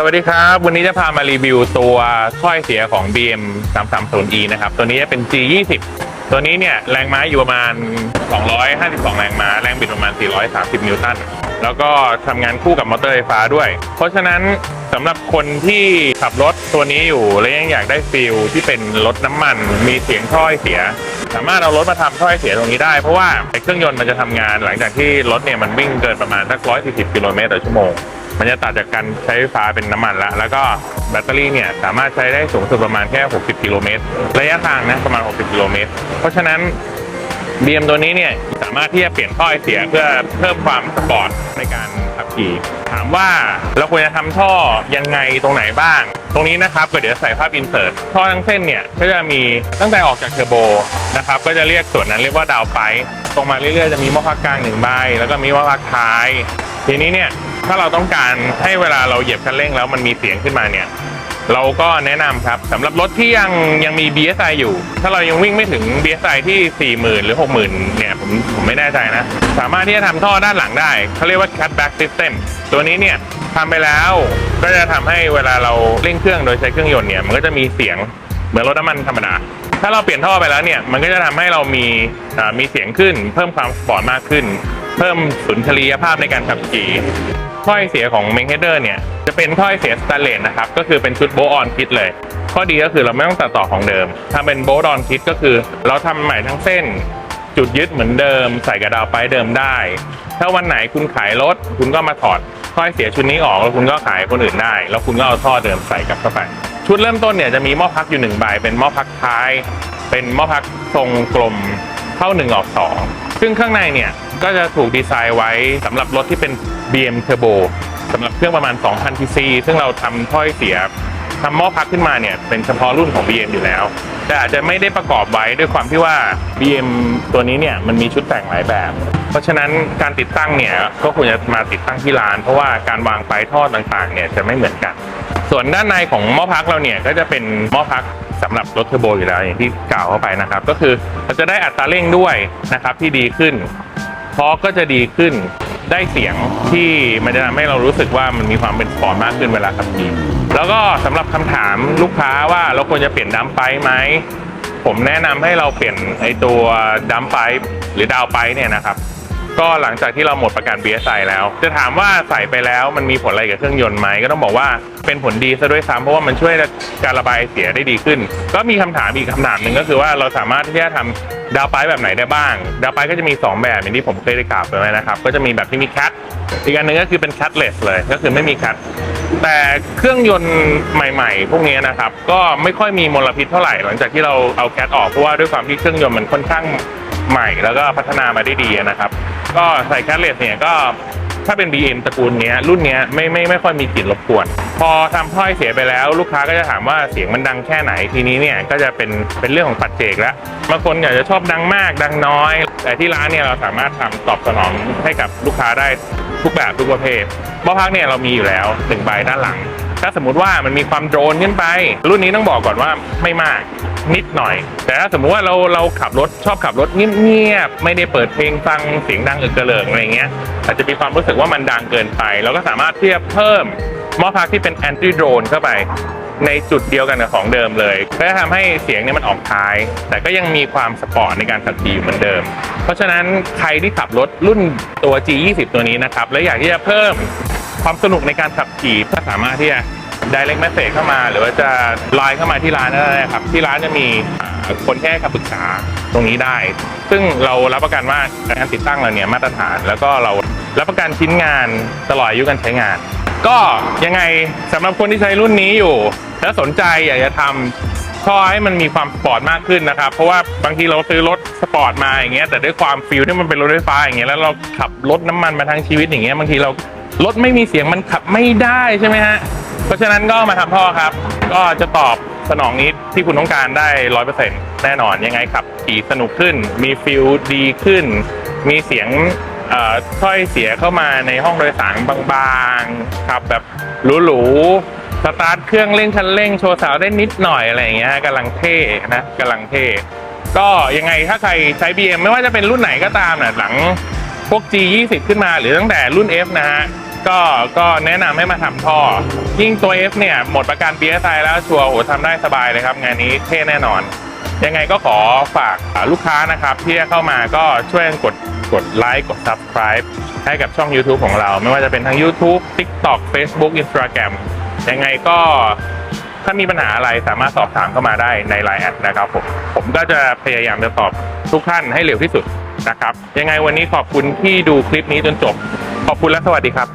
สวัสดีครับ วันนี้จะพามารีวิวตัวถ้อยเสียของ BM 330e นะครับ ตัวนี้จะเป็น G20 ตัวนี้เนี่ยแรงม้าอยู่ประมาณ 252 แรงม้า แรงบิดประมาณ 430 นิวตัน แล้วก็ทำงานคู่กับมอเตอร์ไฟฟ้าด้วย เพราะฉะนั้นสำหรับคนที่ขับรถตัวนี้อยู่ และยังอยากได้ฟีลที่เป็นรถน้ำมัน มีเสียงถ้อยเสีย สามารถเอารถมาทำถ้อยเสียตรงนี้ได้ เพราะว่าเครื่องยนต์มันจะทำงานหลังจากที่รถเนี่ยมันวิ่งเกินประมาณสัก140 กิโลเมตรต่อชั่วโมง มันจะตัดจากการใช้ไฟฟ้าเป็นน้ำมันละแล้วก็แบตเตอรี่เนี่ยสามารถใช้ได้สูงสุดประมาณแค่ 60 กิโลเมตรระยะทางนะประมาณ 60 กิโลเมตร เพราะฉะนั้น BM ตัวนี้เนี่ยสามารถที่จะเปลี่ยนท่อไอเสียเพื่อเพิ่มความสปอร์ตในการขับขี่ ถามว่าเราควรจะทำท่อยังไงตรงไหนบ้าง ตรงนี้นะครับก็เดี๋ยวใส่ภาพอินเสิร์ตท่อทั้งเส้นเนี่ยก็จะมีตั้งแต่ออกจากเทอร์โบนะครับก็จะเรียกส่วนนั้นเรียกว่าดาวไปตรงมาเรื่อยๆจะมีมอพักกลางหนึ่งใบแล้วก็มีมอพักท้าย ทีนี้เนี่ย ถ้าเราต้องการให้เวลาเราเหยียบคันเร่งแล้วมันมีเสียงขึ้นมาเนี่ย เราก็แนะนำครับสำหรับรถที่ยังยังมี BSI อยู่ ถ้าเรายังวิ่งไม่ถึง BSI ที่ 40,000 หรือ 60,000 เนี่ยผมผมไม่แน่ใจนะ สามารถที่จะทำท่อด้านหลังได้เขาเรียกว่า catback system ตัวนี้เนี่ยทำไปแล้วก็จะทำให้เวลาเราเร่งเครื่องโดยใช้เครื่องยนต์เนี่ยมันก็จะมีเสียงเหมือนรถน้ำมันธรรมดา ถ้าเราเปลี่ยนท่อไปแล้วเนี่ย มันก็จะทำให้เรามีมีเสียงขึ้น เพิ่มความสปอร์ตมากขึ้น เพิ่มสุนทรียภาพในการขับขี่ถ้อยเสียของ Main Header เนี่ยจะเป็นถ้อยเสียสแตนเลสนะครับ ก็คือเป็นชุดโบออนคิดเลย ข้อดีก็คือเราไม่ต้องตัดต่อของเดิม ถ้าเป็นโบออนคิดก็คือ เราทำใหม่ทั้งเส้น จุดยึดเหมือนเดิม ใส่กระดาวไปเดิมได้ ถ้าวันไหนคุณขายรถคุณก็มาถอดถ้อยเสียชุดนี้ออกแล้วคุณก็ขายคนอื่นได้ แล้วคุณก็เอาท่อเดิมใส่กลับเข้าไป ชุดเริ่มต้นเนี่ยจะมีหม้อพักอยู่หนึ่งใบเป็นหม้อพักท้าย เป็นหม้อพักทรงกลมเข้า1ออก2ซึ่งข้างในเนี่ยก็จะถูกดีไซน์ไว้สำหรับรถที่เป็น BM Turbo สำหรับเครื่องประมาณ 2,000 cc ซึ่งเราทำถ้อยเสียทำหม้อพักขึ้นมาเนี่ยเป็นเฉพาะรุ่นของ BM อยู่แล้ว แต่อาจจะไม่ได้ประกอบไว้ด้วยความที่ว่า BM ตัวนี้เนี่ยมันมีชุดแต่งหลายแบบ เพราะฉะนั้นการติดตั้งเนี่ยก็ควรจะมาติดตั้งที่ร้าน เพราะว่าการวางปลายท่อต่างๆเนี่ยจะไม่เหมือนกัน ส่วนด้านในของหม้อพักเราเนี่ยก็จะเป็นหม้อพักสำหรับรถเทอร์โบอยู่แล้วอย่างที่กล่าวเข้าไปนะครับ ก็คือเราจะได้อัตราเร่งด้วยนะครับที่ดีขึ้นพอก็จะดีขึ้นได้เสียงที่มันจะทำให้เรารู้สึกว่ามันมีความเป็นสปอร์ตมากขึ้นเวลาขับขี่แล้วก็สำหรับคำถามลูกค้าว่าเราควรจะเปลี่ยนดัมไปไหมผมแนะนำให้เราเปลี่ยนไอตัวดัมไปหรือดาวไปเนี่ยนะครับ ก็หลังจากที่เราหมดประกัน BSI แล้ว จะถามว่าใส่ไปแล้วมันมีผลอะไรกับเครื่องยนต์ไหมก็ต้องบอกว่าเป็นผลดีซะด้วยซ้ำเพราะว่ามันช่วยการระบายเสียได้ดีขึ้น ก็มีคำถามอีกคำถามหนึ่งก็คือว่าเราสามารถที่จะทำดาวไปแบบไหนได้บ้าง ดาวไปก็จะมี 2 แบบอย่างที่ผมเคยได้กล่าวไปไว้นะครับ ก็จะมีแบบที่มีแคทอีกอันหนึ่งก็คือเป็นแคทเลสเลยก็คือไม่มีแคทแต่เครื่องยนต์ใหม่ๆ พวกนี้นะครับ ก็ไม่ค่อยมีมลพิษเท่าไหร่ หลังจากที่เราเอาแคทออกเพราะว่าด้วยความที่เครื่องยนต์มันค่อนข้างใหม่แล้วก็พัฒนามาได้ดีนะครับ ก็ใส่แคทเลสเนี่ยก็ถ้าเป็น BM ตระกูลเนี้ยรุ่นเนี้ยไม่ไม่ไม่ค่อยมีกลิ่นรบกวน พอทำถ้อยเสียไปแล้ว ลูกค้าก็จะถามว่าเสียงมันดังแค่ไหนทีนี้เนี่ยก็จะเป็นเป็นเรื่องของปัจเจกแล้วบางคนอยากจะชอบดังมากดังน้อย แต่ที่ร้านเนี่ยเราสามารถทำตอบสนองให้กับลูกค้าได้ทุกแบบทุกประเภทหม้อพักเนี่ยเรามีอยู่แล้วหนึ่งใบด้านหลัง ถ้าสมมุติว่ามันมีความโดรนขึ้นไป รุ่นนี้ต้องบอกก่อนว่าไม่มากนิดหน่อย แต่ถ้าสมมุติว่าเราเราขับรถชอบขับรถเงียบๆไม่ได้เปิดเพลงฟังเสียงดังอึกกระเลิงอะไรเงี้ยอาจจะมีความรู้สึกว่ามันดังเกินไป เราก็สามารถเทียบเพิ่มหม้อพักที่เป็นแอนตี้โดรนเข้าไปในจุดเดียวกันกับของเดิมเลยก็จะทำให้เสียงเนี่ยมันออกท้าย แต่ก็ยังมีความสปอร์ตในการขับขี่อยู่เหมือนเดิม เพราะฉะนั้นใครที่ขับรถรุ่นตัว G20 ตัวนี้นะครับ และอยากที่จะเพิ่ม ความสนุกในการขับขี่ก็สามารถที่จะ direct message เข้ามาหรือว่าจะไลน์เข้ามาที่ร้านได้นะครับ ที่ร้านจะมีคนแค่คำปรึกษาตรงนี้ได้ ซึ่งเรารับประกันว่าการติดตั้งเราเนี่ยมาตรฐาน แล้วก็เรารับประกันชิ้นงานตลอดอายุการใช้งาน ก็ยังไงสำหรับคนที่ใช้รุ่นนี้อยู่ แล้วสนใจอยากจะทำท่อให้มันมีความสปอร์ตมากขึ้นนะครับ เพราะว่าบางทีเราซื้อรถสปอร์ตมาอย่างเงี้ยแต่ด้วยความฟิลที่มันเป็นรถไฟฟ้าอย่างเงี้ยแล้วเราขับรถน้ำมันมาทั้งชีวิตอย่างเงี้ยบางทีเรา รถไม่มีเสียงมันขับไม่ได้ใช่ไหมฮะ เพราะฉะนั้นก็มาทำท่อครับ ก็จะตอบสนองนี้ที่คุณต้องการได้ร้อยเปอร์เซ็นต์แน่นอนยังไงขับขี่สนุกขึ้น มีฟิลดีขึ้น มีเสียงเอ่อถ้อยเสียเข้ามาในห้องโดยสารบางๆขับแบบหรูๆสตาร์ทเครื่องเร่งคันเร่งโชว์สาวได้นิดหน่อยอะไรอย่างเงี้ยฮะกำลังเท่นะกำลังเท่ก็ยังไงถ้าใครใช้ BM ไม่ว่าจะเป็นรุ่นไหนก็ตามนะหลัง พวก G20 ขึ้นมาหรือตั้งแต่รุ่น F นะฮะก็ก็แนะนำให้มาทำท่อ ยิ่งตัว F เนี่ยหมดประกัน BSI แล้วชัวร์โหทำได้สบายเลยครับ งานนี้เท่แน่นอน ยังไงก็ขอฝากลูกค้านะครับ ที่เข้ามาก็ช่วยกดกดไลค์กด Subscribe ให้กับช่อง YouTube ของเรา ไม่ว่าจะเป็นทั้ง YouTube TikTok Facebook Instagram ยังไงก็ถ้ามีปัญหาอะไรสามารถสอบถามเข้ามาได้ใน Line แอดนะครับผมผมก็จะพยายามจะตอบทุกท่านให้เร็วที่สุด นะครับ ยังไงวันนี้ขอบคุณที่ดูคลิปนี้จนจบ ขอบคุณและสวัสดีครับ